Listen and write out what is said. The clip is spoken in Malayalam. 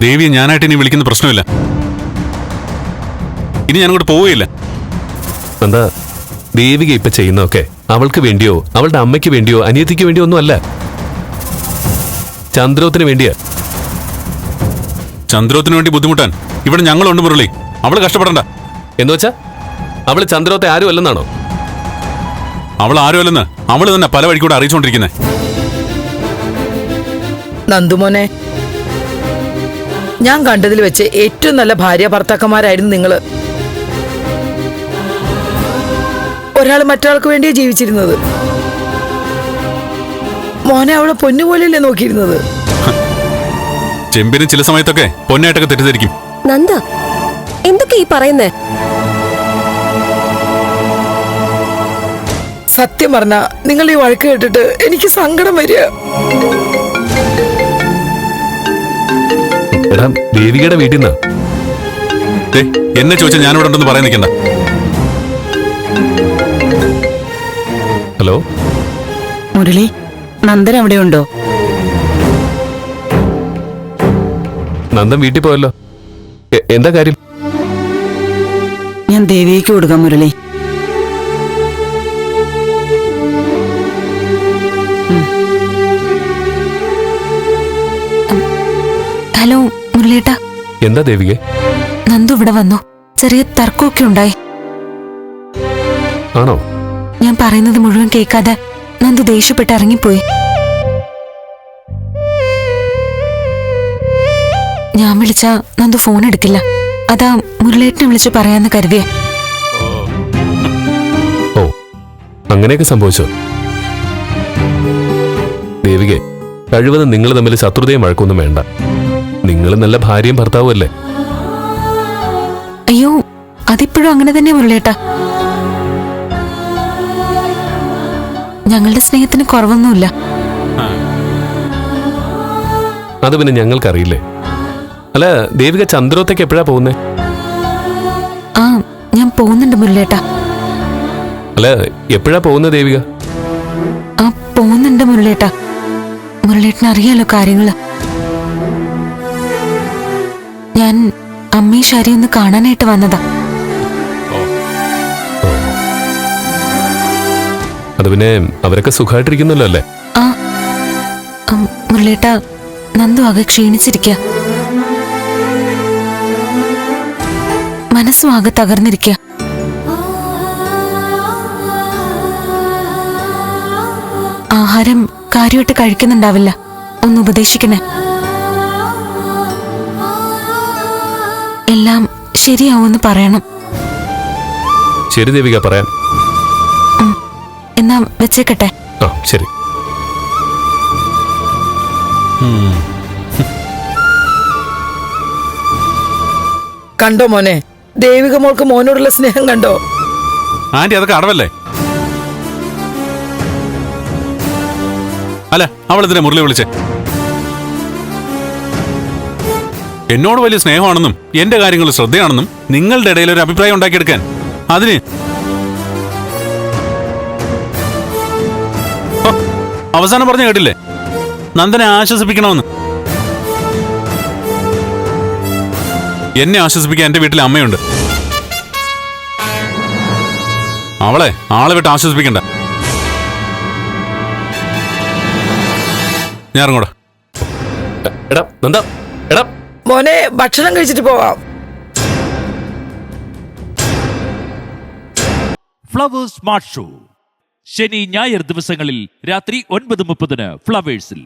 ദേവിയെ ഞാനായിട്ട് ഇനി വിളിക്കുന്ന പ്രശ്നമില്ല. ഇനി ഞാനങ്ങോട്ട് പോവുകയില്ല. എന്താ? ദേവിക ഇപ്പൊ ചെയ്യുന്നതൊക്കെ അവൾക്ക് വേണ്ടിയോ അവളുടെ അമ്മയ്ക്ക് വേണ്ടിയോ അനിയത്തിക്ക് വേണ്ടിയോ ഒന്നും അല്ല ചന്ദ്രോത്തിന് വേണ്ടിയാ. ചന്ദ്രോത്തിന് വേണ്ടി ബുദ്ധിമുട്ടാൻ. ഇവിടെ ഞങ്ങളുണ്ട് മുരളി. അവൾ കഷ്ടപ്പെടണ്ട. എന്ന് വെച്ചാ? അവൾ ചന്ദ്രോത്തെ ആരും അല്ലെന്നാണോ? അവൾ ആരും ആരുമല്ലെന്ന് അവൾ തന്നെ പല വഴിക്കൂടെ അറിയിച്ചുകൊണ്ടിരിക്കുന്നത് നന്ദുമോനെ ഞാൻ കണ്ടതിൽ വെച്ച് ഏറ്റവും നല്ല ഭാര്യ ഭർത്താക്കന്മാരായിരുന്നു നിങ്ങൾ ഒരാൾ മറ്റൊരാൾക്ക് വേണ്ടിയാ ജീവിച്ചിരുന്നത്. മോനെ അവളെ പൊന്നുപോലെയല്ലേ നോക്കിയിരുന്നത്? ചെമ്പിന് ചില സമയത്തൊക്കെ പൊന്നായിട്ടൊക്കെ തെറ്റിദ്ധരിക്കും. നന്ദ എന്തൊക്കെ ഈ പറയുന്നേ? സത്യം പറഞ്ഞ നിങ്ങൾ ഈ വഴക്ക് കേട്ടിട്ട് എനിക്ക് സങ്കടം വരിക. എടാ ദേവികയുടെ വീട്ടിൽ നിന്നാ. എന്നെ ചോദിച്ചാൽ ഞാനിവിടെ ഉണ്ടെന്ന് പറയാൻ നിൽക്കണ്ട. ഹലോ? മുരളി നന്ദൻ അവിടെ ഉണ്ടോ? നന്ദൻ വീട്ടിൽ പോയല്ലോ. എന്താ കാര്യം? ഞാൻ ദേവിക്ക് കൊടുക്കാം മുരളി. എന്താ ദേവിക? നന്ദു ഇവിടെ വന്നു. ചെറിയ തർക്കമൊക്കെ ഉണ്ടായി. ആണോ? ഞാൻ പറയുന്നത് മുഴുവൻ കേൾക്കാതെ നന്ദു ദേഷ്യപ്പെട്ട് ഇറങ്ങിപ്പോയി. ഞാൻ വിളിച്ച നന്ദു ഫോൺ എടുക്കില്ല. അതാ മുരളേട്ടിനെ വിളിച്ച് പറയാന്ന് കരുതിയ. ഓ അങ്ങനെയൊക്കെ സംഭവിച്ചോ? ദേവികെ കഴിവതും നിങ്ങൾ തമ്മിൽ ശത്രുതയും വഴക്കൊന്നും വേണ്ട. നിങ്ങൾ നല്ല ഭാര്യയും ഭർത്താവും അല്ലേ? അയ്യോ അതിപ്പോഴും അങ്ങനെ തന്നെ മുരളിയേട്ടാ. ഞങ്ങളുടെ സ്നേഹത്തിന് കുറവൊന്നുമില്ല. അത് പിന്നെ ഞങ്ങൾക്കറിയില്ലേ? അല്ല ദേവിക ചന്ദ്രോത്തേക്ക് എപ്പോഴാ പോകുന്നേ? ആ ഞാൻ പോകുന്നുണ്ട് മുരളിയേട്ടാ. അല്ല എപ്പോഴാ പോകുന്നത് ദേവിക? ആ പോകുന്നുണ്ട് മുരളിയേട്ടാ. മുരളിയേട്ടന് അറിയാലോ കാര്യങ്ങൾ. ഞാൻ അമ്മയും ശരി ഒന്ന് കാണാനായിട്ട് വന്നതാ. അത് പിന്നെ അവരൊക്കെ സുഖമായിട്ടിരിക്കുന്നല്ലോ അല്ലേ? ആ മുരളിയേട്ടാ നന്ദു ആകെ ക്ഷീണിച്ചിരിക്ക. മനസ്സും ആകെ തകർന്നിരിക്ക. ആഹാരം കാര്യമായിട്ട് കഴിക്കുന്നുണ്ടാവില്ല. ഒന്ന് ഉപദേശിക്കണേ. എല്ലാം ശരിയാവുമെന്ന് പറയണം. ശരി ദേവിക പറയാം. എന്നാ വെച്ചേക്കട്ടെ. ആ ശരി. കണ്ടോ മോനെ? ദേവിക മോൾക്ക് മോനോടുള്ള സ്നേഹം കണ്ടോ? ആന്റി അതൊക്കെ അടവല്ലേ? അല്ല അവളെന്തിനാ മുരളി വിളിച്ചേ. എന്നോട് വലിയ സ്നേഹമാണെന്നും എന്റെ കാര്യങ്ങൾ ശ്രദ്ധയാണെന്നും നിങ്ങളുടെ ഇടയിൽ ഒരു അഭിപ്രായം ഉണ്ടാക്കിയെടുക്കാൻ. അതിന് അവസാനം പറഞ്ഞു കേട്ടില്ലേ? നന്ദനെ ആശ്വസിപ്പിക്കണമെന്ന്. എന്നെ ആശ്വസിപ്പിക്കാൻ എന്റെ വീട്ടിലെ അമ്മയുണ്ട്. അവളെ ആളെ വിട്ട് ആശ്വസിപ്പിക്കണ്ട. ഞാൻ ഇറങ്ങൂടാ എടാ നന്ദ എടാ. മോനെ ഭക്ഷണം കഴിച്ചിട്ട് പോവാം. ഫ്ലവേഴ്സ് സ്മാർട്ട് ഷോ ശനി ഞായർ ദിവസങ്ങളിൽ രാത്രി ഒൻപത് മുപ്പതിന് ഫ്ലവേഴ്സിൽ